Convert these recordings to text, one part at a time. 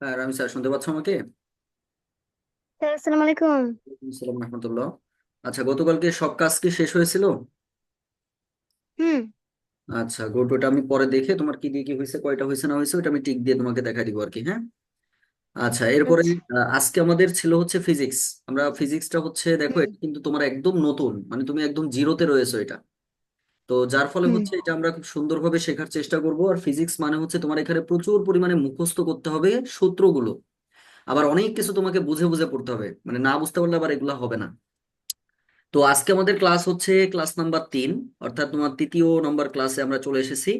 হ্যাঁ rummy sir শুনতে পাচ্ছ আমাকে? স্যার আসসালামু আলাইকুম। সালাম রহমতুল্লাহ। আচ্ছা গতকালকে সব কাজ কি শেষ হয়েছিল? হুম। আচ্ছা গুড ওটা আমি পরে দেখে তোমার কি দিয়ে কি হয়েছে কয়টা হয়েছে না হয়েছে ওটা আমি টিক দিয়ে তোমাকে দেখা দিব আর কি হ্যাঁ? আচ্ছা এরপরে আচ্ছা। আজকে আমাদের ছিল হচ্ছে ফিজিক্স। আমরা ফিজিক্সটা হচ্ছে দেখো এটা কিন্তু তোমার একদম নতুন মানে তুমি একদম জিরোতে রয়েছো এটা। তো যার ফলে হুম। হচ্ছে এটা আমরা খুব সুন্দরভাবে শেখার চেষ্টা করব। আর ফিজিক্স মানে হচ্ছে তোমার এখানে প্রচুর পরিমাণে মুখস্থ করতে হবে সূত্রগুলো। আবার অনেক কিছু তোমাকে বুঝে বুঝে পড়তে হবে। মানে না বুঝতে পারলে আবার এগুলো হবে না। তো আজকে আমাদের ক্লাস হচ্ছে ক্লাস নাম্বার তিন অর্থাৎ তোমার তৃতীয় নম্বর ক্লাসে আমরা চলে এসেছি।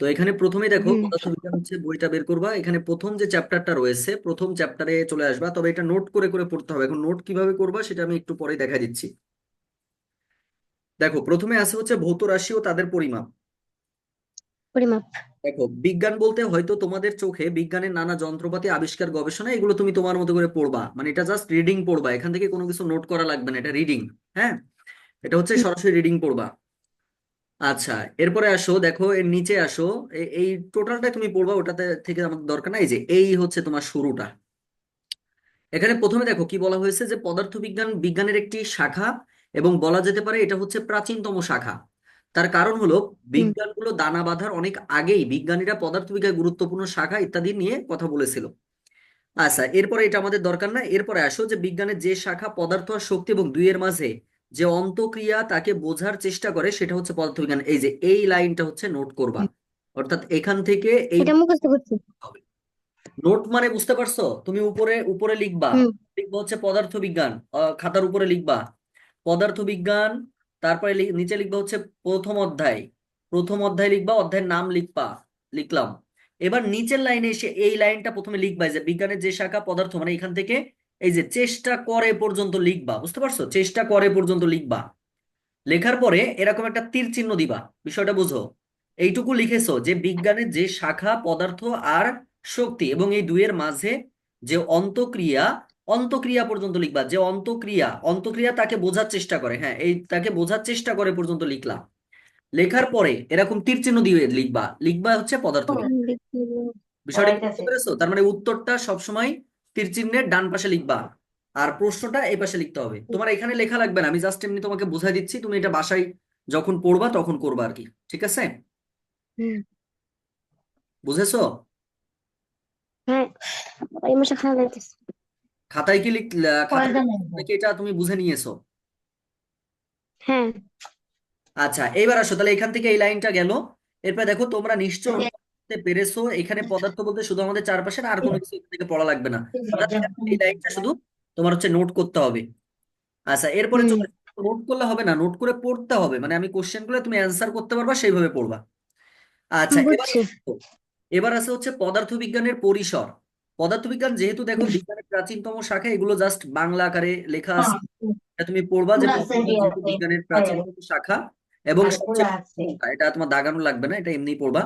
তো এখানে প্রথমেই দেখো হুম। পদার্থবিজ্ঞান হচ্ছে বইটা বের করবা। এখানে প্রথম যে চ্যাপ্টারটা রয়েছে প্রথম চ্যাপ্টারে চলে আসবা। তবে এটা নোট করে করে পড়তে হবে। এখন নোট কীভাবে করবা সেটা আমি একটু পরে দেখা দিচ্ছি। দেখো প্রথমে আছে হচ্ছে ভৌত রাশি ও তাদের পরিমাপ। পরিমাপ। দেখো বিজ্ঞান বলতে হয়তো তোমাদের চোখে বিজ্ঞানের নানা যন্ত্রপাতি আবিষ্কার গবেষণা এগুলো তুমি তোমার মতো করে পড়বা। মানে এটা জাস্ট রিডিং পড়বা এখান থেকে কোনো কিছু নোট করা লাগবে না এটা রিডিং হ্যাঁ? এটা হচ্ছে সরাসরি রিডিং পড়বা। আচ্ছা এরপরে আসো দেখো এর নিচে আসো এই টোটালটা তুমি পড়বা ওটাতে থেকে আমাদের দরকার নাই যে এই হচ্ছে তোমার শুরুটা। এখানে প্রথমে দেখো কি বলা হয়েছে যে পদার্থবিজ্ঞান বিজ্ঞানের একটি শাখা এবং বলা যেতে পারে এটা হচ্ছে প্রাচীনতম শাখা। তার কারণ হলো বিজ্ঞানগুলো দানা বাঁধার অনেক আগেই বিজ্ঞানীরা পদার্থবিজ্ঞান গুরুত্বপূর্ণ শাখা ইত্যাদি নিয়ে কথা বলেছিল। আচ্ছা এরপরে এটা আমাদের দরকার না এরপরে আসো যে বিজ্ঞানের যে শাখা পদার্থ আর শক্তি এবং দুইয়ের মাঝে যে অন্তঃক্রিয়া তাকে বোঝার চেষ্টা করে সেটা হচ্ছে পদার্থবিজ্ঞান। এই যে এই লাইনটা হচ্ছে নোট করবা। অর্থাৎ এখান থেকে এই এটা মুখস্থ করছি। নোট মানে বুঝতে পারছ? তুমি উপরে উপরে লিখবা। লিখবা হচ্ছে পদার্থবিজ্ঞান খাতার উপরে লিখবা। পদার্থবিজ্ঞান, তারপরে নিচে লিখবা হচ্ছে প্রথম অধ্যায়। প্রথম অধ্যায় লিখবা, অধ্যায়ের নাম লিখবা, লিখলাম। এবার নিচের লাইনে এসে এই লাইনটা প্রথমে লিখবা যে বিজ্ঞানের যে শাখা পদার্থ মানে এখান থেকে এই যে চেষ্টা করে পর্যন্ত লিখবা, বুঝতে পারছ? চেষ্টা করে পর্যন্ত লিখবা। লেখার পরে এরকম একটা তীর চিহ্ন দিবা, বিষয়টা বুঝো। এইটুকু লিখেছো যে বিজ্ঞানের যে শাখা, পদার্থ আর শক্তি এবং এই দুইয়ের মাঝে যে অন্তঃক্রিয়া অন্তঃক্রিয়া পর্যন্ত লিখবা। যে অন্তঃক্রিয়া অন্তক্রিয়া তাকে বোঝার চেষ্টা করে। হ্যাঁ এই তাকে বোঝার চেষ্টা করে পর্যন্ত লিখলাম। লেখার পরে এরকম তীর চিহ্ন দিয়ে লিখবা। লিখবা হচ্ছে পদার্থ বিষয়টা বুঝতে পেরেছ? তার মানে উত্তরটা সবসময় তীর চিহ্নের ডান পাশে লিখবা। আর প্রশ্নটা এই পাশে লিখতে হবে। তোমার এখানে লেখা লাগবে না। আমি জাস্ট এমনি তোমাকে বোঝাই দিচ্ছি। তুমি এটা বাসায় যখন পড়বা তখন করবা আর কি। ঠিক আছে? বুঝেছ? হ্যাঁ খাতায় কি লিখ খাতায় নাকি এটা তুমি বুঝে নিয়েছো? হ্যাঁ। আচ্ছা এইবার আসো তাহলে এখান থেকে এই লাইনটা গেল। এরপর দেখো তোমরা নিশ্চয় পেরেছ এখানে পদার্থ বলতে শুধু আমাদের চারপাশের আর কোনো কিছু এখান থেকে পড়া লাগবে না। এই লাইনটা শুধু তোমার হচ্ছে নোট করতে হবে। আচ্ছা এরপরে চলে নোট করলে হবে না নোট করে পড়তে হবে। মানে আমি কোশ্চেনগুলো তুমি অ্যান্সার করতে পারবা সেইভাবে পড়বা। আচ্ছা এবার এবার আছে হচ্ছে পদার্থবিজ্ঞানের পরিসর। পদার্থবিজ্ঞান যেহেতু দেখো বিজ্ঞানের প্রাচীনতম শাখা এগুলো জাস্ট বাংলা আকারে লেখা আছে। এটা তুমি পড়বা যে বিজ্ঞানের প্রাচীনতম শাখা এবং এটা তোমার দাগানো লাগবে না এটা এমনি পড়বা।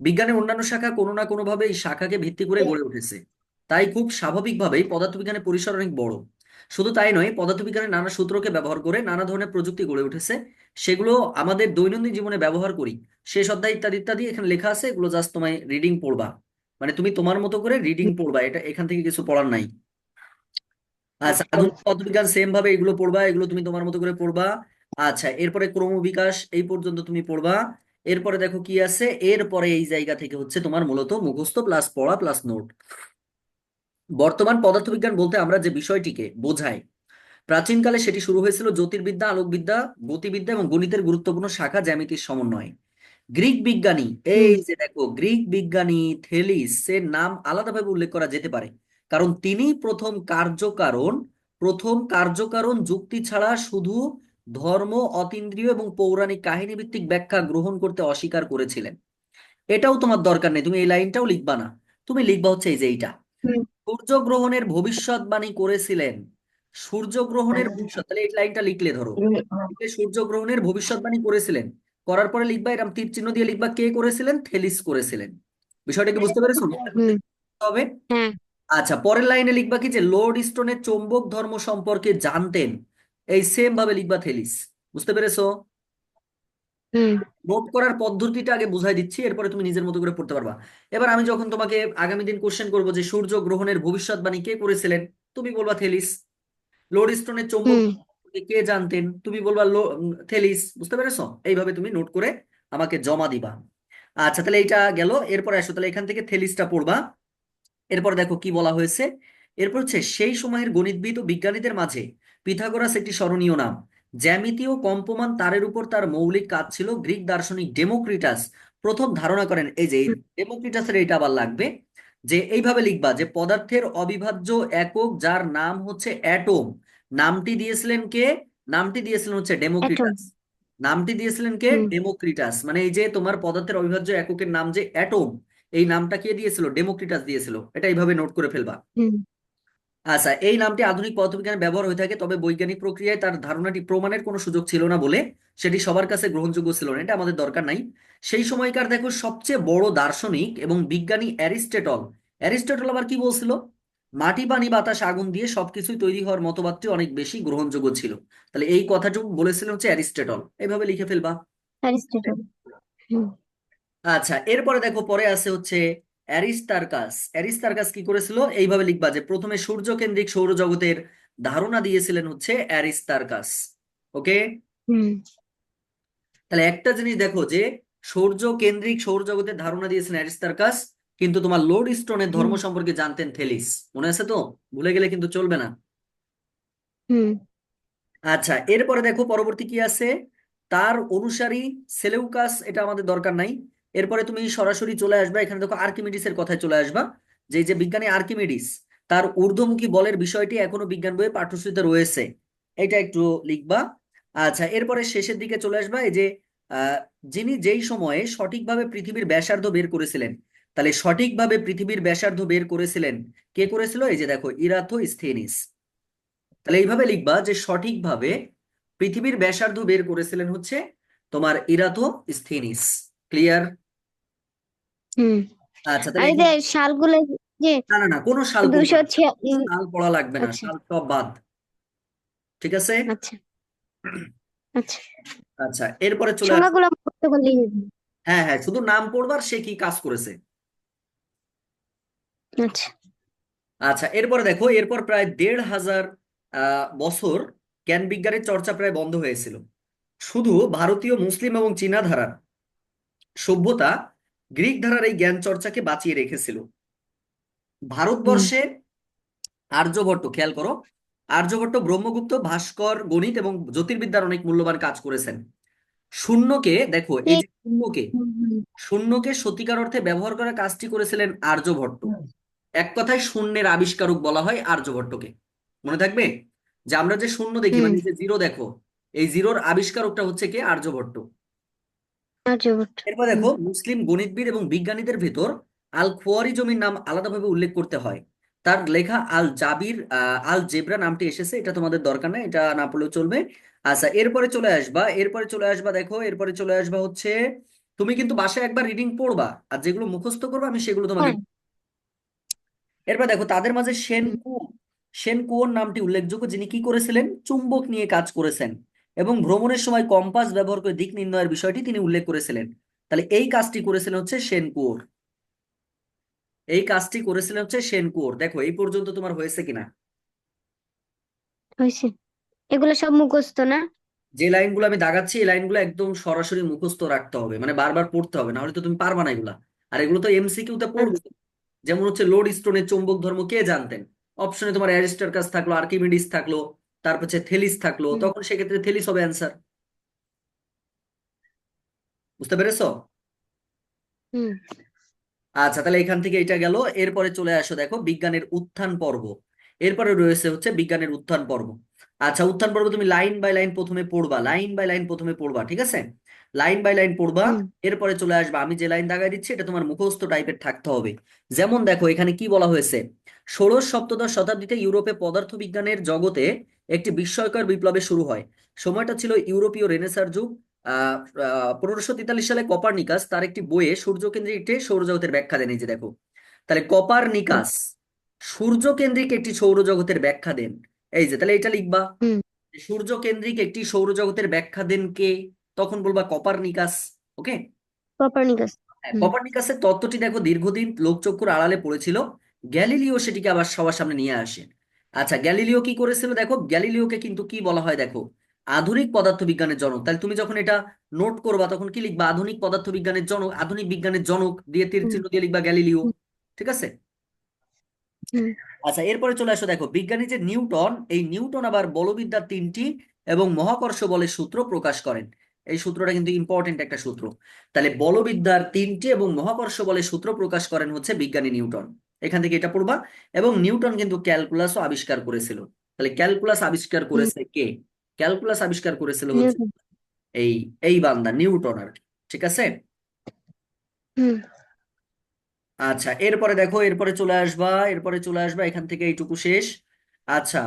বিজ্ঞানের অন্যান্য শাখা কোনো না কোনো ভাবে এই শাখাকে ভিত্তি করে গড়ে উঠেছে। তাই খুব স্বাভাবিকভাবেই পদার্থবিজ্ঞানের পরিসর অনেক বড়। শুধু তাই নয় পদার্থবিজ্ঞানের নানা সূত্রকে ব্যবহার করে নানা ধরনের প্রযুক্তি গড়ে উঠেছে। সেগুলো আমাদের দৈনন্দিন জীবনে ব্যবহার করি। শেষ অধ্যায় ইত্যাদি ইত্যাদি এখানে লেখা আছে এগুলো জাস্ট তোমায় রিডিং পড়বা। মানে তুমি তোমার মতো করে রিডিং পড়বা এটা এখান থেকে কিছু পড়ার নাই। আচ্ছা। আধুনিক পদার্থবিজ্ঞান সেম ভাবে এগুলো পড়বা এগুলো তুমি তোমার মতো করে পড়বা। আচ্ছা এরপরে ক্রমবিকাশ এই পর্যন্ত তুমি পড়বা। এরপরে দেখো কি আছে এরপরে এই জায়গা থেকে হচ্ছে তোমার মূলত মুখস্থ প্লাস পড়া প্লাস নোট বর্তমান পদার্থবিজ্ঞান বলতে আমরা যে বিষয়টিকে বোঝাই প্রাচীনকালে সেটি শুরু হয়েছিল জ্যোতির্বিদ্যা আলোকবিদ্যা গতিবিদ্যা এবং গণিতের গুরুত্বপূর্ণ শাখা জ্যামিতির সমন্বয়ে। গ্রিক বিজ্ঞানী এই যে দেখো গ্রিক বিজ্ঞানী থেলিস এর নাম আলাদাভাবে উল্লেখ করা যেতে পারে। কারণ তিনি প্রথম কার্যকারণ প্রথম কার্যকারণ যুক্তি ছাড়া শুধু ধর্ম অতীন্দ্রিয় এবং পৌরাণিক কাহিনী ভিত্তিক ব্যাখ্যা গ্রহণ করতে অস্বীকার করেছিলেন। এটাও তোমার দরকার নেই তুমি এই লাইনটাও লিখবা না। তুমি লিখবা হচ্ছে এই যে এইটা। সূর্যগ্রহণের ভবিষ্যৎবাণী করেছিলেন। সূর্যগ্রহণের ভবিষ্যৎ তাহলে এই লাইনটা লিখলে ধরো। সূর্যগ্রহণের ভবিষ্যৎবাণী করেছিলেন। করার পরে লিখবা এরকম তীর চিহ্ন দিয়ে লিখবা কে করেছিলেন? থেলিস করেছিলেন। বিষয়টা কি বুঝতে পেরেছ? হবে হ্যাঁ। আচ্ছা পরের লাইনে লিখবা কি যে লর্ড স্টোনের চৌম্বক ধর্ম সম্পর্কে জানতেন। এই সেম ভাবে লিখবা থেলিস। বুঝতে পেরেছ? নোট করার পদ্ধতিটা আগে বুঝাই দিচ্ছি এরপরে তুমি নিজের মতো করে পড়তে পারবা। এবার আমি যখন তোমাকে আগামী দিন কোশ্চেন করব যে সূর্য গ্রহণের ভবিষ্যৎবাণী কে করেছিলেন? তুমি বলবা থেলিস। লোড স্টোনের চৌম্বক কে জানতেন? তুমি বলবা থেলিস, বুঝতে পেরেছ? এইভাবে তুমি নোট করে আমাকে জমা দিবা। আচ্ছা তাহলে এইটা গেল। এরপরে আসো, তাহলে এখান থেকে থেলিসটা পড়বা। এরপর দেখো কি বলা হয়েছে। এরপর হচ্ছে, সেই সময়ের গণিতবিদ ও বিজ্ঞানীদের মাঝে পিথাগোরাস একটি স্মরণীয় নাম। জ্যামিতি ও কম্পমান তারের উপর তার মৌলিক কাজ ছিল গ্রিক দার্শনিক ডেমোক্রিটাস। প্রথম ধারণা করেন, এই যে ডেমোক্রিটাসের এটা আবার লাগবে, যে এইভাবে লিখবা যে পদার্থের অবিভাজ্য একক যার নাম হচ্ছে অ্যাটম। নামটি দিয়েছিলেন কে? নামটি দিয়েছিলেন হচ্ছে ডেমোক্রিটাস। নামটি দিয়েছিলেন কে। ডেমোক্রিটাস। মানে এই যে তোমার পদার্থের অবিভাজ্য এককের নাম যে অ্যাটম এই নামটা কে দিয়েছিল? ডেমোক্রিটাস দিয়েছিল। এটা এইভাবে নোট করে ফেলবা। আচ্ছা এই নামটি আধুনিক পদার্থবিজ্ঞানে ব্যবহার হয়ে থাকে তবে বৈজ্ঞানিক প্রক্রিয়ায় তার ধারণাটি প্রমাণের কোনো সুযোগ ছিল না বলে সেটি সবার কাছে গ্রহণযোগ্য ছিল না। এটা আমাদের দরকার নাই। সেই সময়কার দেখো সবচেয়ে বড় দার্শনিক এবং বিজ্ঞানী অ্যারিস্টটল। অ্যারিস্টটল আবার কি বলছিল? মাটি পানি বাতাস আগুন দিয়ে সবকিছুই তৈরি হওয়ার মতবাদটি অনেক বেশি গ্রহণযোগ্য ছিল। তাহলে এই কথাটুকু বলেছিলেন হচ্ছে অ্যারিস্টটল। এইভাবে লিখে ফেলবা। অ্যারিস্টটল। আচ্ছা এরপরে দেখো পরে আছে হচ্ছে অ্যারিস্টার্কাস। অ্যারিস্টার্কাস কি করেছিল? এইভাবে লিখবা যে প্রথমে সূর্য সূর্যকেন্দ্রিক সৌরজগতের ধারণা দিয়েছিলেন হচ্ছে অ্যারিস্টার্কাস। ওকে? হুম। তাহলে একটা জিনিস দেখো যে সূর্য কেন্দ্রিক সৌরজগতের ধারণা দিয়েছেন অ্যারিস্টার্কাস। কিন্তু তোমার লোড স্টোনের ধর্ম সম্পর্কে জানতেন থেলিস মনে আছে তো? ভুলে গেলে কিন্তু চলবে না। হুম। আচ্ছা এরপরে দেখো পরবর্তী কি আছে? তার অনুসারী সেলেউকাস এটা আমাদের দরকার নাই। এরপরে তুমি সরাসরি চলে আসবা এখানে দেখো আর্কিমিডিসের কথায় চলে আসবা। যে যে বিজ্ঞানী আর্কিমিডিস তার ঊর্ধ্বমুখী বলের বিষয়টি এখনও বিজ্ঞান বইয়ে পাঠ্যসূচিতে রয়েছে। এটা একটু লিখবা। আচ্ছা এরপরে শেষের দিকে চলে আসবা এই যে আহ, যিনি যেই সময়ে সঠিকভাবে পৃথিবীর ব্যাসার্ধ বের করেছিলেন তাহলে সঠিকভাবে পৃথিবীর ব্যাসার্ধ বের করেছিলেন। কে করেছিল? এই যে দেখো ইরাথোস্থেনিস। তাহলে এইভাবে লিখবা যে সঠিকভাবে পৃথিবীর ব্যাসার্ধ বের করেছিলেন হচ্ছে তোমার ইরাথোস্থেনিস। ক্লিয়ার? হুম। আচ্ছা তাহলে সালগুলো না না না কোনো সাল সাল পড়া লাগবে না আচ্ছা। সাল সব বাদ। ঠিক আছে? আচ্ছা। আচ্ছা। আচ্ছা এরপরে চলে। হ্যাঁ হ্যাঁ শুধু নাম পড়বার সে কি কাজ করেছে? আচ্ছা। আচ্ছা এরপরে দেখো এরপর প্রায় দেড় হাজার আহ, বছর জ্ঞান বিজ্ঞানের চর্চা প্রায় বন্ধ হয়েছিল। শুধু ভারতীয় মুসলিম এবং চীনা ধারার সভ্যতা গ্রিক ধারার এই জ্ঞান চর্চাকে বাঁচিয়ে রেখেছিল। ভারতবর্ষে আর্যভট্ট খেয়াল করো আর্যভট্ট ব্রহ্মগুপ্ত ভাস্কর গণিত এবং জ্যোতির্বিদ্যার অনেক মূল্যবান কাজ করেছেন। শূন্যকে দেখো এই যে শূন্যকে শূন্যকে সত্যিকার অর্থে ব্যবহার করার কাজটি করেছিলেন আর্যভট্ট। এক কথায় শূন্যের আবিষ্কারক বলা হয় আর্যভট্টকে। মনে থাকবে? যে আমরা যে শূন্য দেখি মানে যে জিরো দেখো এই জিরোর আবিষ্কারকটা হচ্ছে কে? আর্যভট্ট। এরপর দেখো মুসলিম গণিতবিদ এবং বিজ্ঞানীদের ভেতর আল খোয়ারিজমির নাম আলাদাভাবে উল্লেখ করতে হয়। তার লেখা আল জাবির আহ, আল জেব্রা নামটি এসেছে এটা তোমাদের দরকার নেই এটা না পড়লেও চলবে। আচ্ছা এরপরে চলে আসবা এরপরে চলে আসবা দেখো এরপরে চলে আসবা হচ্ছে তুমি কিন্তু বাসায় একবার রিডিং পড়বা আর যেগুলো মুখস্থ করবা আমি সেগুলো তোমাকে হ্যাঁ। এরপর দেখো তাদের মাঝে সেন কু সেন কুয়োর নামটি উল্লেখযোগ্য যিনি কি করেছিলেন? চুম্বক নিয়ে কাজ করেছেন এবং ভ্রমণের সময় কম্পাস ব্যবহার করে দিক নির্ণয়ের বিষয়টি তিনি উল্লেখ করেছিলেন। তাহলে এই কাজটি করেছিলেন হচ্ছে সেন কুয়োর। এই কাজটি করেছিলেন হচ্ছে সেন কুয়োর। দেখো এই পর্যন্ত তোমার হয়েছে কিনা? হয়েছে। এগুলো সব মুখস্থ না? যে লাইনগুলো আমি দাগাচ্ছি এই লাইনগুলো একদম সরাসরি মুখস্থ রাখতে হবে। মানে বারবার পড়তে হবে না হলে তো তুমি পারবা না এগুলা। আর এগুলো তো এমসিকিউতে পড়বে। যেমন হচ্ছে লোড স্টোনের চৌম্বক ধর্ম কে জানতেন? অপশনে তোমার অ্যারিস্টার্কাস থাকল আর্কিমিডিস থাকল তারপর হচ্ছে থেলিস থাকল। তখন সেক্ষেত্রে থেলিস হবে অ্যান্সার বুঝতে পেরেছ? আচ্ছা তাহলে এখান থেকে এটা গেল। এরপরে চলে আসো দেখো বিজ্ঞানের উত্থান পর্ব। এরপরে রয়েছে হচ্ছে বিজ্ঞানের উত্থান পর্ব। আচ্ছা উত্থান পর্ব তুমি লাইন বাই লাইন প্রথমে পড়বা লাইন বাই লাইন প্রথমে পড়বা ঠিক আছে? লাইন বাই লাইন পড়বা এরপরে চলে আসবা। আমি যে লাইন দাগাই দিচ্ছি এটা তোমার মুখস্থ টাইপের থাকতে হবে। যেমন দেখো এখানে কি বলা হয়েছে? ষোড়শ সপ্তদশ শতাব্দীতে ইউরোপে পদার্থবিজ্ঞানের জগতে একটি বিস্ময়কর বিপ্লবের শুরু হয়। সময়টা ছিল ইউরোপীয় রেনেসার যুগ। আহ পনেরোশো তেতাল্লিশ সালে কপারনিকাস তার একটি বইয়ে সূর্যকেন্দ্রিক একটি সৌরজগতের ব্যাখ্যা দেন এই যে দেখো। তাহলে কপার কপারনিকাস সূর্যকেন্দ্রিক একটি সৌরজগতের ব্যাখ্যা দেন। এই যে তাহলে এটা লিখবা। সূর্যকেন্দ্রিক একটি সৌরজগতের ব্যাখ্যা দেন কে? তখন বলবা কপারনিকাস ওকে কোপারনিকাস কপারনিকাসের তত্ত্বটি দেখো দীর্ঘদিন লোকচক্ষুর আড়ালে পড়েছিল। গ্যালিলিও সেটিকে আবার সবার সামনে নিয়ে আসে। আচ্ছা গ্যালিলিও কি করেছিল? দেখো গ্যালিলিওকে কিন্তু কি বলা হয় দেখো? আধুনিক পদার্থবিজ্ঞানের জনক। তাহলে তুমি যখন এটা নোট করবা তখন কি লিখবা? আধুনিক পদার্থবিজ্ঞানের জনক আধুনিক বিজ্ঞানের জনক দিয়ে তীর চিহ্ন দিয়ে লিখবা গ্যালিলিও। ঠিক আছে? আচ্ছা এরপরে চলে আসো দেখো। বিজ্ঞানী যে নিউটন এই নিউটন আবার বলবিদ্যার তিনটি এবং মহাকর্ষ বলের সূত্র প্রকাশ করেন। এই সূত্রটা কিন্তু ইম্পর্টেন্ট একটা সূত্র। তাহলে বলবিদ্যার তিনটি এবং মহাকর্ষ বলের সূত্র প্রকাশ করেন হচ্ছে বিজ্ঞানী নিউটন। এখান থেকে এটা পড়বা। এবং নিউটন কিন্তু ক্যালকুলাসও আবিষ্কার করেছিল। তাহলে ক্যালকুলাস আবিষ্কার করেছে কে? ক্যালকুলাস আবিষ্কার করেছিল হচ্ছে এই এই বান্দা নিউটন আর কি। ঠিক আছে? আচ্ছা এরপরে দেখো এরপরে চলে আসবা এরপরে চলে আসবা এখান থেকে এইটুকু শেষ। আচ্ছা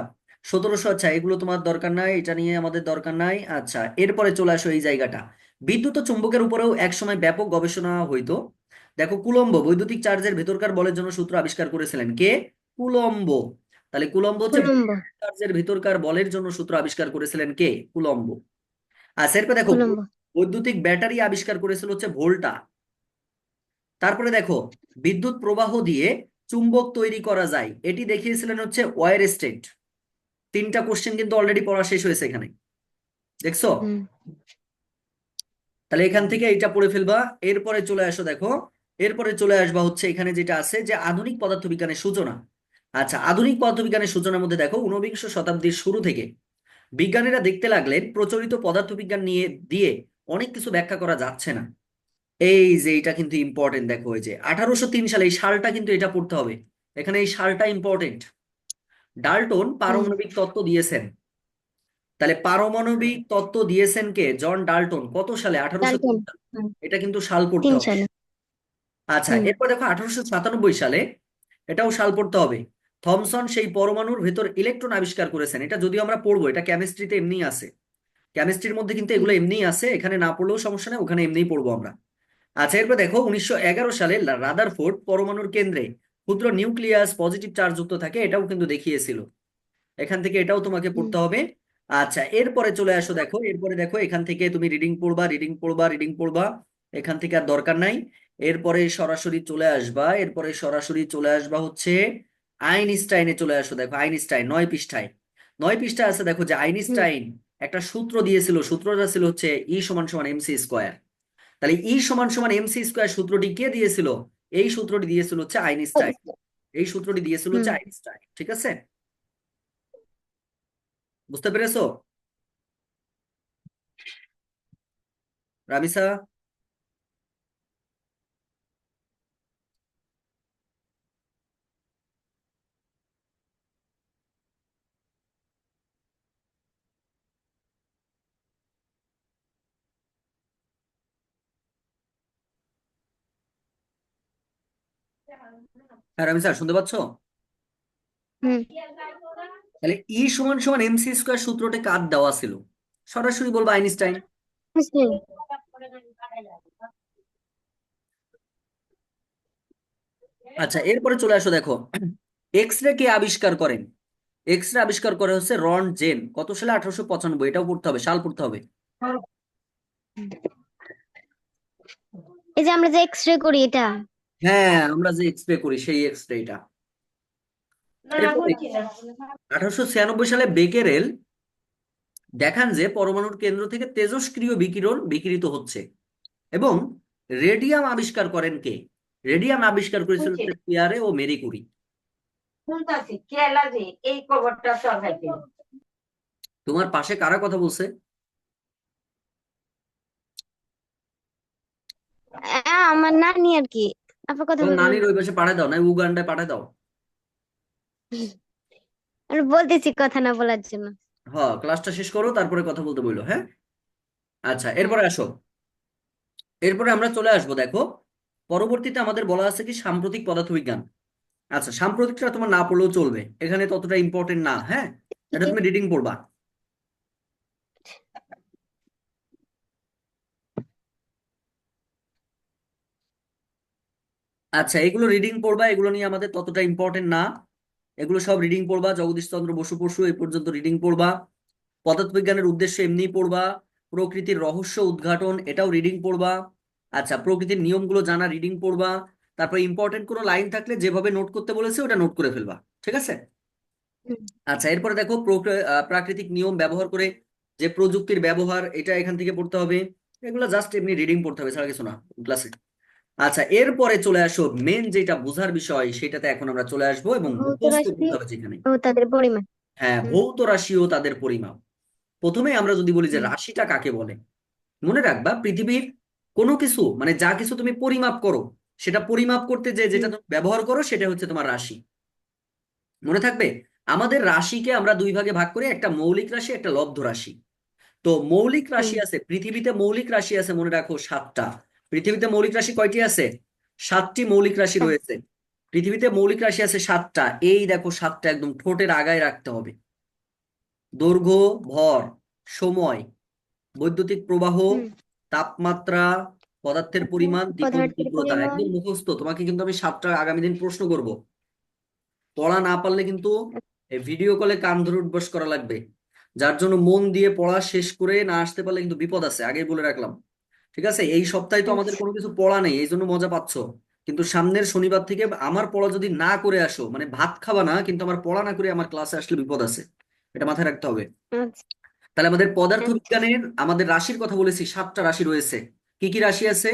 সতেরোশো আচ্ছা এগুলো তোমার দরকার নাই এটা নিয়ে আমাদের দরকার নাই আচ্ছা এরপরে চলে আসো এই জায়গাটা। বিদ্যুৎ ও চুম্বকের উপরেও একসময় ব্যাপক গবেষণা হইতো। দেখো কুলম্ব বৈদ্যুতিক চার্জের ভেতরকার বলের জন্য সূত্র আবিষ্কার করেছিলেন কে? কুলম্ব। তাহলে কুলম্ব হচ্ছে চার্জের ভিতরকার বলের জন্য সূত্র আবিষ্কার করেছিলেন কে? কুলম্ব। আচ্ছা এরপরে দেখো বৈদ্যুতিক ব্যাটারি আবিষ্কার করেছিল হচ্ছে ভোল্টা। তারপরে দেখো বিদ্যুৎ প্রবাহ দিয়ে চুম্বক তৈরি করা যায় এটি দেখিয়েছিলেন হচ্ছে ওয়ার স্টেট। তিনটা কোশ্চেন কিন্তু অলরেডি পড়া শেষ হয়েছে এখানে। দেখছ? তাহলে এখান থেকে এটা পড়ে ফেলবা। এরপরে চলে আসো দেখো। এরপরে চলে আসবা হচ্ছে এখানে যেটা আছে যে আধুনিক পদার্থবিজ্ঞানের সূচনা। আচ্ছা আধুনিক পদার্থবিজ্ঞানের সূচনার মধ্যে দেখো ঊনবিংশ শতাব্দীর শুরু থেকে বিজ্ঞানীরা দেখতে লাগলেন প্রচলিত পদার্থবিজ্ঞান নিয়ে দিয়ে অনেক কিছু ব্যাখ্যা করা যাচ্ছে না। এই যে এটা কিন্তু ইম্পর্টেন্ট দেখো এই যে আঠারোশো তিন সালে এই সালটা কিন্তু এটা পড়তে হবে। এখানে এই সালটা ইম্পর্টেন্ট ডাল্টন পারমাণবিক তত্ত্ব দিয়েছেন। তাহলে পারমাণবিক তত্ত্ব দিয়েছেন কে? John Dalton. কত সালে? আঠারোশো এটা কিন্তু সাল পড়তে হবে। আচ্ছা এরপর দেখো আঠারোশো সাতানব্বই সালে এটাও সাল পড়তে হবে। থমসন সেই পরমাণুর ভেতর ইলেকট্রন আবিষ্কার করেছেন। এটা যদিও আমরা পড়ব এটা কেমিস্ট্রিতে এমনি আছে। কেমিস্ট্রির মধ্যে কিন্তু এগুলো এমনিই আছে এখানে না পড়লেও সমস্যা নেই ওখানে এমনিই পড়ব আমরা। আচ্ছা এরপর দেখো উনিশশো এগারো সালে রাদারফোর্ড পরমাণুর কেন্দ্রে ক্ষুদ্র নিউক্লিয়াস পজিটিভ চার্জ যুক্ত থাকে এটাও কিন্তু দেখিয়েছিল। এখান থেকে এটাও তোমাকে পড়তে হবে। আচ্ছা এরপরে চলে আসো দেখো এরপরে দেখো এখান থেকে তুমি রিডিং পড়বা রিডিং পড়বা রিডিং পড়বা এখান থেকে আর দরকার নাই। এরপরে সরাসরি চলে আসবা এরপরে সরাসরি চলে আসবা হচ্ছে আইনস্টাইনে চলে আসো দেখো আইনস্টাইন নয় পৃষ্ঠায়। নয় পৃষ্ঠায় আছে দেখো যে আইনস্টাইন একটা সূত্র দিয়েছিল সূত্রটা ছিল হচ্ছে ই সমান সমান এমসি স্কোয়ার তাহলে ই সমান সমান এমসি স্কোয়ার সূত্রটি কে দিয়েছিল? এই সূত্রটি দিয়েছিল হচ্ছে আইনস্টাইন। এই সূত্রটি দিয়েছিল হচ্ছে আইনস্টাইন ঠিক আছে? বুঝতে পেরেছ? রামিসা? হ্যাঁ রামিসা শুনতে পাচ্ছ? তাহলে ই সমান সমান এমসি স্কোয়ার সূত্রটি কার দেওয়া ছিল। সরাসরি বলব আইনস্টাইন। আচ্ছা এরপরে চলে আসো দেখো। এক্স রে কে আবিষ্কার করেন। এক্স রে আবিষ্কার করে হচ্ছে রন জেন। কত সালে? আঠারোশো পঁচানব্বই। এটাও পড়তে হবে সাল পড়তে হবে। এই যে আমরা যে এক্স রে করি এটা। হ্যাঁ আমরা যে এক্স রে করি সেই এক্স রে এটা এরপরে আঠারোশো ছিয়ানব্বই সালে বেকেরেল দেখান যে পরমাণুর কেন্দ্র থেকে তেজস্ক্রিয় বিকিরণ বিকিরিত হচ্ছে। এবং রেডিয়াম আবিষ্কার করেন কে? রেডিয়াম আবিষ্কার করেছিল পিয়ারে ও মেরি কুরি। শুনতাছি খেলা যে এই খবরটা সবাইকে তোমার পাশে কারা কথা বলছে? আমার নানি আর কি। আপনার কথা তোমার নানির ওই পাশে পাঠায় দাও না উগান্ডায় পাঠায় দাও। আমি বলতেছি কথা না বলার জন্য। হ্যাঁ ক্লাসটা শেষ করো তারপরে কথা বলতে বলল হ্যাঁ? আচ্ছা এরপরে আসো। এরপরে আমরা চলে আসব দেখো। পরবর্তীতে আমাদের বলা আছে কি সাম্প্রতিক পদার্থবিজ্ঞান। আচ্ছা সাম্প্রতিকটা তোমার না পড়লেও চলবে। এখানে ততটা ইম্পর্টেন্ট না হ্যাঁ? এটা তুমি রিডিং পড়বা। আচ্ছা এগুলো রিডিং পড়বা, এগুলো নিয়ে আমাদের ততটা ইম্পর্টেন্ট না। এগুলো সব রিডিং পড়বা, জগদীশ চন্দ্র বসু পড়শু এই পর্যন্ত রিডিং পড়বা। পদার্থবিজ্ঞানের উদ্দেশ্য এমনি পড়বা। প্রকৃতির রহস্য উদ্ঘাটন, এটাও রিডিং পড়বা। আচ্ছা প্রকৃতির নিয়মগুলো জানা রিডিং পড়বা। তারপর ইম্পর্টেন্ট কোনো লাইন থাকলে যেভাবে নোট করতে বলেছে, ওটা নোট করে ফেলবা। ঠিক আছে? আচ্ছা এরপরে দেখো, প্রকৃ- প্রাকৃতিক নিয়ম ব্যবহার করে যে প্রযুক্তির ব্যবহার, এটা এখান থেকে পড়তে হবে। এগুলো জাস্ট এমনি রিডিং পড়তে হবে, ছাড়া কিছু না ক্লাসে আচ্ছা এরপরে চলে আসো মেন যেটা বোঝার বিষয় সেটাতে এখন আমরা চলে আসব এবং মুখস্থ করতে হবে যেখানে। ও তাদের পরিমাণ হ্যাঁ। ভৌত রাশি ও তাদের পরিমাপ। প্রথমে আমরা যদি বলি যে। রাশিটা কাকে বলে? মনে রাখবা পৃথিবীর কোনো কিছু মানে যা কিছু তুমি পরিমাপ করো সেটা পরিমাপ করতে যে যেটা তুমি ব্যবহার করো সেটা হচ্ছে তোমার রাশি। মনে থাকবে? আমাদের রাশিকে আমরা দুই ভাগে ভাগ করি একটা মৌলিক রাশি একটা লব্ধ রাশি। তো মৌলিক রাশি আছে পৃথিবীতে মৌলিক রাশি আছে মনে রাখো সাতটা। পৃথিবীতে মৌলিক রাশি কয়টি আছে? সাতটি মৌলিক রাশি। রয়েছে। পৃথিবীতে মৌলিক রাশি আছে সাতটা। এই দেখো সাতটা একদম ঠোঁটের আগায় রাখতে হবে। দৈর্ঘ্য ভর সময় বৈদ্যুতিক প্রবাহ তাপমাত্রা পদার্থের পরিমাণ তীব্রতা একদম মুখস্থ। তোমাকে কিন্তু আমি সাতটা আগামী দিন প্রশ্ন করব। পড়া না পারলে কিন্তু ভিডিও কলে কান ধরে উঠবস করা লাগবে। যার জন্য মন দিয়ে পড়া শেষ করে না আসতে পারলে কিন্তু বিপদ আছে। আগেই বলে রাখলাম। ঠিক আছে? এই সপ্তাহে তো আমাদের কোনো কিছু পড়া নেই এই জন্য মজা পাচ্ছ। কিন্তু সামনের শনিবার থেকে আমার পড়া যদি না করে আসো মানে ভাত খাবা না কিন্তু আমার পড়া না করে আমার ক্লাসে আসলে বিপদ আছে। এটা মাথায় রাখতে হবে। আচ্ছা। তাহলে আমাদের পদার্থ আচ্ছা। বিজ্ঞানের আমাদের রাশির কথা বলেছি সাতটা রাশি রয়েছে। কি কি রাশি আছে?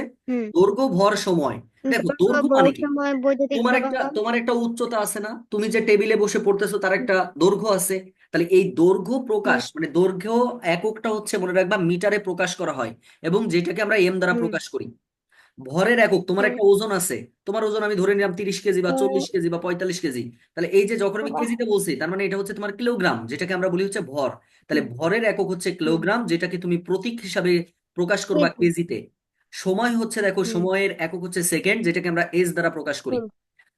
দৈর্ঘ্য ভর সময়। দেখো দৈর্ঘ্য মানে কি? তোমার একটা তোমার একটা উচ্চতা আছে না? তুমি যে টেবিলে বসে পড়তেছো তার একটা দৈর্ঘ্য আছে। তাহলে এই দৈর্ঘ্য প্রকাশ মানে দৈর্ঘ্য এককটা হচ্ছে মনে রাখবা মিটারে প্রকাশ করা হয় এবং যেটাকে আমরা এম দ্বারা প্রকাশ করি। ভরের একক তোমার একটা ওজন আছে তোমার ওজন আমি ধরে নিলাম তিরিশ কেজি বা চল্লিশ কেজি বা পঁয়তাল্লিশ কেজি। তাহলে এই যে যখন আমি কেজিতে বলছি তার মানে এটা হচ্ছে তোমার কিলোগ্রাম যেটাকে আমরা বলি হচ্ছে ভর। তাহলে ভরের একক হচ্ছে কিলোগ্রাম যেটাকে তুমি প্রতীক হিসাবে প্রকাশ করবা কেজি। কেজিতে। সময় হচ্ছে দেখো সময়ের একক হচ্ছে সেকেন্ড যেটাকে আমরা এস দ্বারা প্রকাশ করি।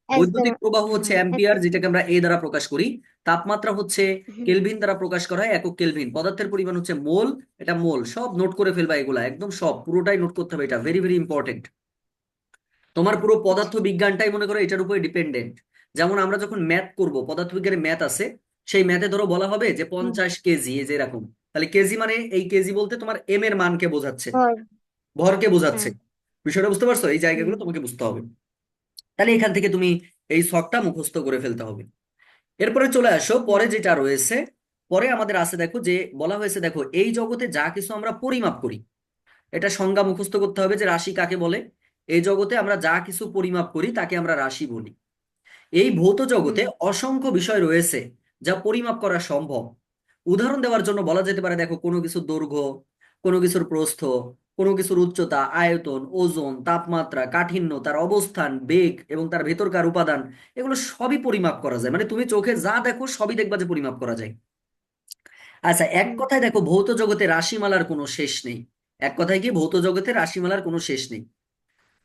বৈদ্যুতিক প্রবাহ হচ্ছে অ্যাম্পিয়ার যেটাকে আমরা এ দ্বারা প্রকাশ করি। তাপমাত্রা হচ্ছে কেলভিন দ্বারা প্রকাশ করা হয় একক কেলভিন। পদার্থের পরিমাণ হচ্ছে মোল এটা মোল সব নোট করে ফেলবা এগুলা একদম সব পুরোটাই নোট করতে হবে এটা ভেরি ভেরি ইম্পর্টেন্ট তোমার পুরো পদার্থ বিজ্ঞানটাই মনে করো এটার উপরে ডিপেন্ডেন্ট যেমন আমরা যখন ম্যাথ করব পদার্থ বিজ্ঞানের ম্যাথ আছে সেই ম্যাথে ধরো বলা হবে যে পঞ্চাশ কেজি এই যে এরকম। তাহলে কেজি মানে এই কেজি বলতে তোমার এম এর মানকে বোঝাচ্ছে। ভরকে বোঝাচ্ছে। বিষয়টা বুঝতে পারছ? এই জায়গাগুলো তোমাকে বুঝতে হবে। তাহলে এখান থেকে তুমি এই শখটা মুখস্থ করে ফেলতে হবে। এরপরে চলে আসো পরে যেটা রয়েছে পরে আমাদের আছে দেখো যে বলা হয়েছে দেখো এই জগতে যা কিছু আমরা পরিমাপ করি এটা সংজ্ঞা মুখস্থ করতে হবে যে রাশি কাকে বলে? এই জগতে আমরা যা কিছু পরিমাপ করি তাকে আমরা রাশি বলি। এই ভৌত জগতে অসংখ্য বিষয় রয়েছে যা পরিমাপ করা সম্ভব। উদাহরণ দেওয়ার জন্য বলা যেতে পারে দেখো কোনো কিছুর দৈর্ঘ্য কোনো কিছুর প্রস্থ কোনো কিছুর উচ্চতা আয়তন ওজন তাপমাত্রা কাঠিন্য তার অবস্থান বেগ এবং তার ভেতরকার উপাদান এগুলো সবই পরিমাপ করা যায়। মানে তুমি চোখে যা দেখো সবই দেখবা যে পরিমাপ করা যায়। আচ্ছা এক কথায় দেখো ভৌত জগতে রাশিমালার কোনো শেষ নেই। এক কথায় কি ভৌত জগতে রাশিমালার কোনো শেষ নেই।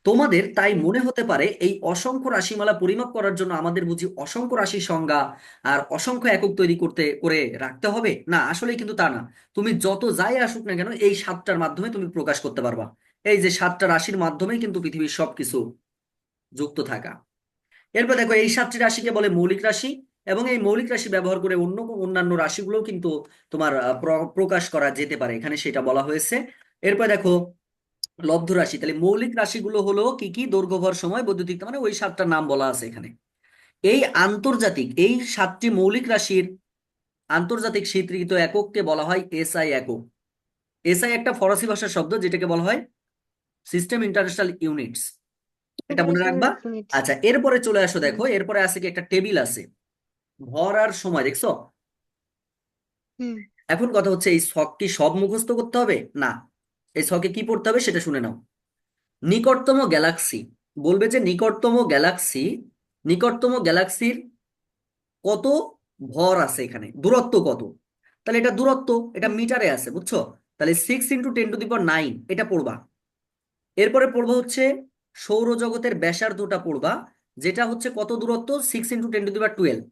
তোমাদের তাই মনে হতে পারে এই অসংখ্য রাশিমালা পরিমাপ করার জন্য আমাদের বুঝি অসংখ্য রাশির সংজ্ঞা আর অসংখ্য একক তৈরি করতে, করে রাখতে হবে? না আসলে কিন্তু তা না। তুমি যত যাই আসুক না কেন, এই সাতটার মাধ্যমে তুমি প্রকাশ করতে পারবা। এই যে সাতটা রাশির মাধ্যমেই কিন্তু পৃথিবীর সবকিছু যুক্ত থাকা। এরপর দেখো, এই সাতটি রাশিকে বলে মৌলিক রাশি এবং এই মৌলিক রাশি ব্যবহার করে অন্য অন্যান্য রাশিগুলো কিন্তু তোমার প্রকাশ করা যেতে পারে। এখানে সেটা বলা হয়েছে। এরপর দেখো লব্ধ রাশি। তাহলে মৌলিক রাশিগুলো হলো কি কি? দৈর্ঘ্য ভর সময় বৈদ্যুতিক মানে ওই সাতটার নাম বলা আছে এখানে। এই আন্তর্জাতিক এই সাতটি মৌলিক রাশির আন্তর্জাতিক স্বীকৃত একককে বলা হয় এসআই একক। এসআই একটা ফরাসি ভাষার শব্দ যেটাকে বলা হয় সিস্টেম ইন্টারন্যাশনাল ইউনিটস এটা মনে রাখবা? আচ্ছা এরপরে চলে আসো দেখো এরপরে আছে কি একটা টেবিল আছে। ভর আর সময় দেখছ? এখন কথা হচ্ছে এই কি সব মুখস্থ করতে হবে? না। এই ছকে কি পড়তে হবে সেটা শুনে নাও। নিকটতম গ্যালাক্সি, বলবে যে নিকটতম গ্যালাক্সি, নিকটতম গ্যালাক্সির কত ভর আছে এখানে? দূরত্ব কত? তাহলে এটা দূরত্ব, এটা মিটারে আছে, বুঝছ? তাহলে six into ten to the power nine এটা পড়বা। এরপরে পড়বা হচ্ছে সৌরজগতের ব্যাসার্ধটা পড়বা, যেটা হচ্ছে কত দূরত্ব? Six into ten to the power twelve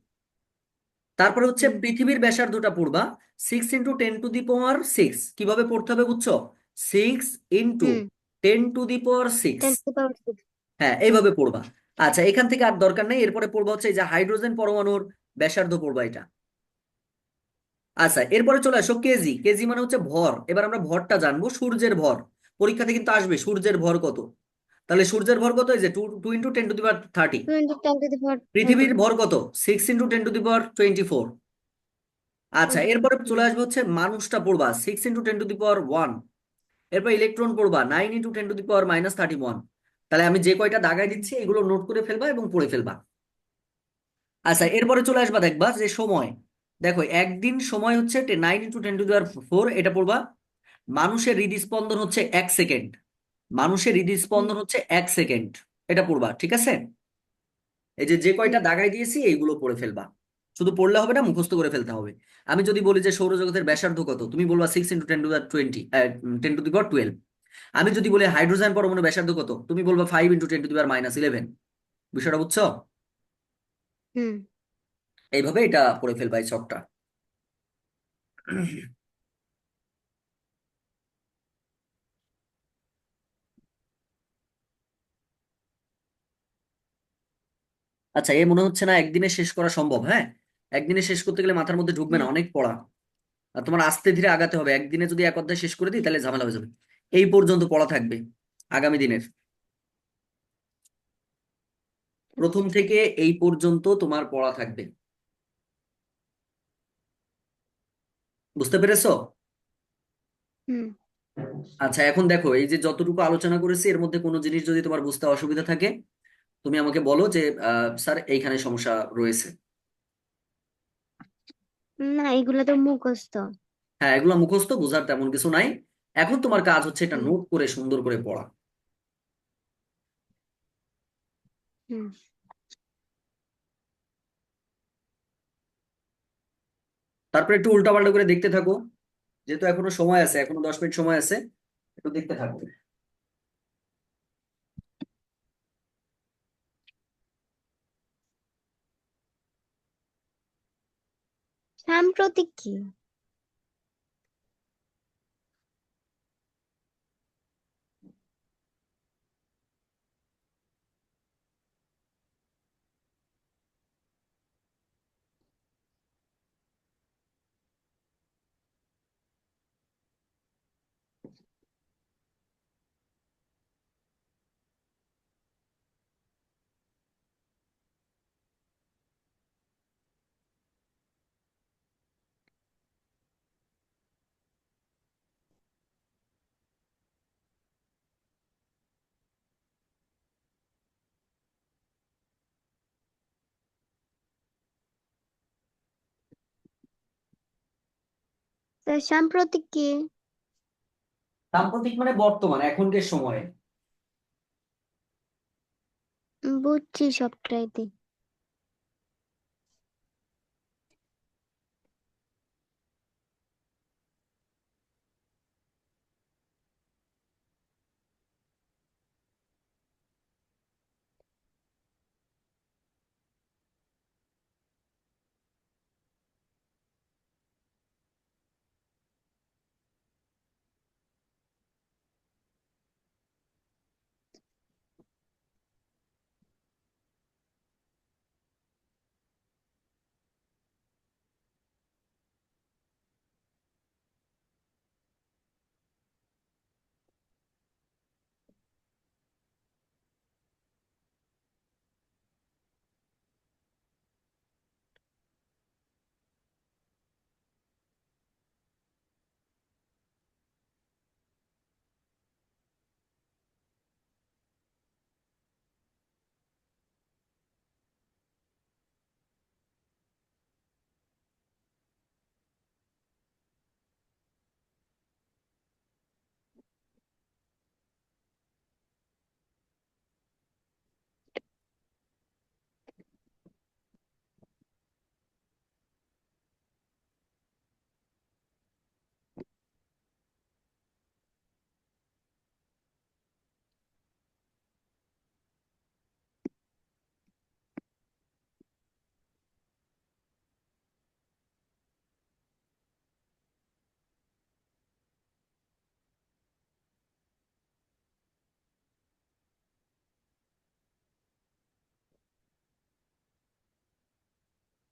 তারপরে হচ্ছে। পৃথিবীর ব্যাসার্ধটা পড়বা six into ten to the power six কীভাবে পড়তে হবে বুঝছ? Six into hmm. Ten to the power six 10 to the power six. হ্যাঁ এইভাবে পড়বা। আচ্ছা এখান থেকে আর দরকার নেই। এরপরে পড়বা হচ্ছে এই যে হাইড্রোজেন পরমাণুর ব্যাসার্ধ পড়বা এটা। আচ্ছা এরপরে চলে আসো কেজি। কেজি মানে হচ্ছে ভর। এবার আমরা ভরটা জানব সূর্যের ভর। পরীক্ষাতে কিন্তু আসবে সূর্যের ভর কত? তাহলে সূর্যের ভর কত? এই যে two two into ten to the power thirty two into ten to the power পৃথিবীর ভর কত? Six into ten to the power twenty four আচ্ছা এরপরে চলে আসবে হচ্ছে মানুষটা পড়বা। Six into ten to the power one এরপর ইলেকট্রন পড়বা nine into ten to the power minus thirty one তাহলে আমি যে কয়টা দাগাই দিচ্ছি, এগুলো নোট করে ফেলবা এবং পড়ে ফেলবা। আচ্ছা এরপরে চলে আসবা দেখবা যে সময়। দেখো, একদিন সময় হচ্ছে nine into ten to the power four এটা পড়বা। মানুষের হৃদস্পন্দন হচ্ছে এক সেকেন্ড মানুষের হৃদস্পন্দন হচ্ছে এক সেকেন্ড এটা পড়বা, ঠিক আছে? এই যে যে কয়টা দাগাই দিয়েছি, এইগুলো পড়ে ফেলবা। শুধু পড়লে হবে না মুখস্থ করে ফেলতে হবে। আমি যদি বলি যে সৌরজগতের ব্যাসার্ধ কত তুমি বলবা six into ten to the twenty ten to the power twelve আমি যদি বলি হাইড্রোজেন পরমাণু ব্যাসার্ধ কত তুমি বলবা five into ten to the power minus eleven বিষয়টা বুঝছ? হুম। এইভাবে এটা পড়ে ফেলবা এই আচ্ছা এ মনে হচ্ছে না একদিনে শেষ করা সম্ভব হ্যাঁ? একদিনে শেষ করতে গেলে মাথার মধ্যে ঢুকবে না অনেক পড়া। আর তোমার আস্তে ধীরে আগাতে হবে একদিনে যদি এক অধ্যায় শেষ করে দিই তাহলে ঝামেলা হয়ে যাবে। এই পর্যন্ত পড়া থাকবে আগামী দিনের। প্রথম থেকে এই পর্যন্ত তোমার পড়া থাকবে। বুঝতে পেরেছ? হুম। আচ্ছা এখন দেখো এই যে যতটুকু আলোচনা করেছি এর মধ্যে কোনো জিনিস যদি তোমার বুঝতে অসুবিধা থাকে তুমি আমাকে বলো যে আহ, স্যার এইখানে সমস্যা রয়েছে। না এগুলো তো মুখস্থ। হ্যাঁ এগুলো মুখস্থ বোঝার তেমন কিছু নাই। এখন তোমার কাজ হচ্ছে এটা নোট করে সুন্দর করে পড়া। হুম। তারপরে একটু উল্টাপাল্টা করে দেখতে থাকো। যেহেতু এখনও সময় আছে এখনও দশ মিনিট সময় আছে একটু দেখতে থাকো। সাম্প্রতিক কি? তা সাম্প্রতিক কি? সাম্প্রতিক মানে বর্তমান এখনকার সময়ে। বুঝছি সবটাইতে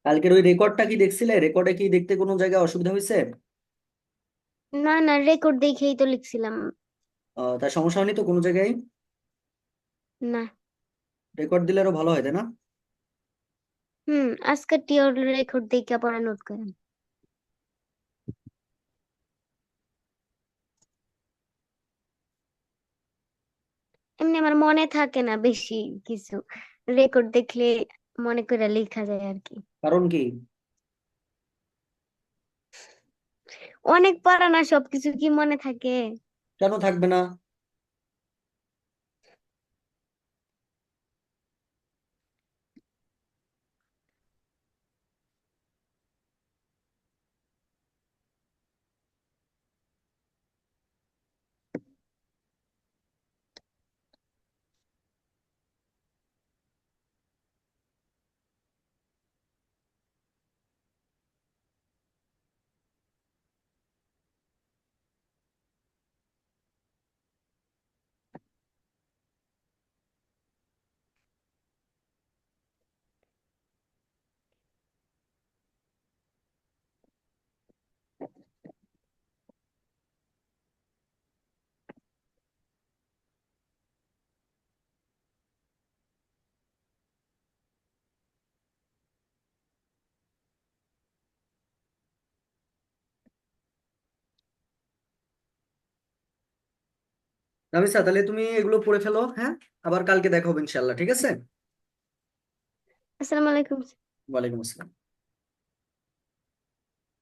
কালকের ওই রেকর্ডটা কি দেখছিলে? রেকর্ডে কি দেখতে কোনো জায়গায় অসুবিধা হয়েছে? না না রেকর্ড দেখেই তো লিখছিলাম। তার সমস্যা হয়নি তো কোনো জায়গায়? না। রেকর্ড দিলে আরও ভালো হয় তাই না? হুম আজকে টিওর রেকর্ড দেখে পরে নোট করেন। এমনি আমার মনে থাকে না বেশি কিছু। রেকর্ড দেখলে মনে করে লেখা যায় আর কি। কারণ কি? অনেক পড়া না সবকিছু কি মনে থাকে? কেন থাকবে না? রামিসা তাহলে তুমি এগুলো পড়ে ফেলো হ্যাঁ? আবার কালকে দেখা হবে ইনশাল্লাহ ঠিক আছে? আসসালামু আলাইকুম। ওয়ালাইকুম আসসালাম।